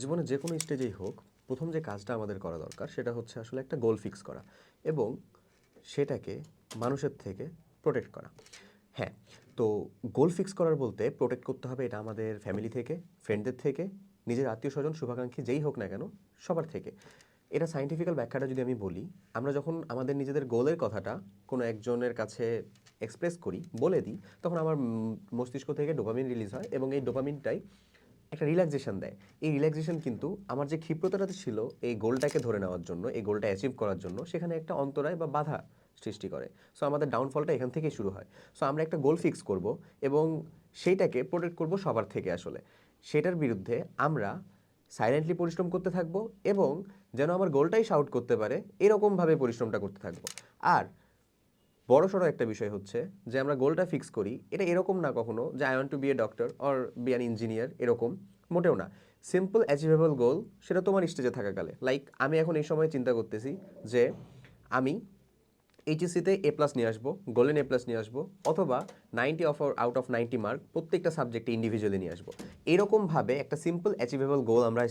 জীবনে যে কোনো স্টেজেই হোক, প্রথম যে কাজটা আমাদের করা দরকার সেটা হচ্ছে আসলে একটা গোল ফিক্স করা এবং সেটাকে মানুষের থেকে প্রোটেক্ট করা। হ্যাঁ তো গোল ফিক্স করার বলতে প্রোটেক্ট করতে হবে এটা আমাদের ফ্যামিলি থেকে ফ্রেন্ডদের থেকে, নিজের আত্মীয় স্বজন, শুভাকাঙ্ক্ষী যেই হোক না কেন, সবার থেকে। এটা সাইন্টিফিক্যাল ব্যাখ্যাটা যদি আমি বলি, আমরা যখন আমাদের নিজেদের গোলের কথাটা কোনো একজনের কাছে এক্সপ্রেস করি, বলে দিই, তখন আমার মস্তিষ্ক থেকে ডোপামিন রিলিজ হয় এবং এই ডোপামিনটাই একটা রিল্যাক্সেশন দেয়। এই রিল্যাক্সেশন কিন্তু আমার যে ক্ষিপ্রতাটা ছিল, এই গোলটাকে ধরে নেওয়ার জন্য, এই গোলটা অ্যাচিভ করার জন্য সেখানে একটা অন্তরায় বা বাধা সৃষ্টি করে। সো আমাদের ডাউনফলটা এখান থেকেই শুরু হয়। সো আমরা একটা গোল ফিক্স করব এবং সেইটাকে প্রোটেক্ট করব সবার থেকে আসলে। সেটার বিরুদ্ধে আমরা সাইলেন্টলি পরিশ্রম করতে থাকব এবং যেন আমার গোলটাই শাউট করতে পারে, এরকমভাবে পরিশ্রমটা করতে থাকব। আর বড় সড়ো একটা বিষয় হচ্ছে যে আমরা গোলটা ফিক্স করি, এটা এরকম না কখনো যে I want to be a doctor or be an engineer এরকম মোটেও না। সিম্পল অ্যাচিভেবল গোল সেটা তোমার স্টেজে থাকাকালে। লাইক আমি এখন এই সময় চিন্তা করতেছি যে আমি এইচএসসিতে এ প্লাস নিয়ে আসব গোল্ডেন এ প্লাস নিয়ে আসব, অথবা ninety of out of ninety mark প্রত্যেকটা সাবজেক্টে ইন্ডিভিজুয়ালি নিয়ে আসব। এরকমভাবে একটা সিম্পল অ্যাচিভেবল গোল আমরা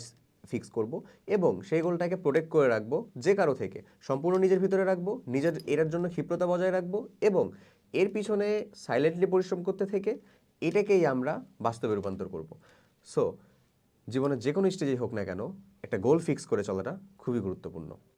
ফিক্স করব এবং সেই গোলটাকে প্রোটেক্ট করে রাখব যে কারও থেকে। সম্পূর্ণ নিজের ভিতরে রাখব, নিজের এটার জন্য ক্ষিপ্রতা বজায় রাখব এবং এর পিছনে সাইলেন্টলি পরিশ্রম করতে থেকে এটাকেই আমরা বাস্তবে রূপান্তর করব। সো জীবনের যে কোনো স্টেজেই হোক না কেন, একটা গোল ফিক্স করে চলাটা খুবই গুরুত্বপূর্ণ।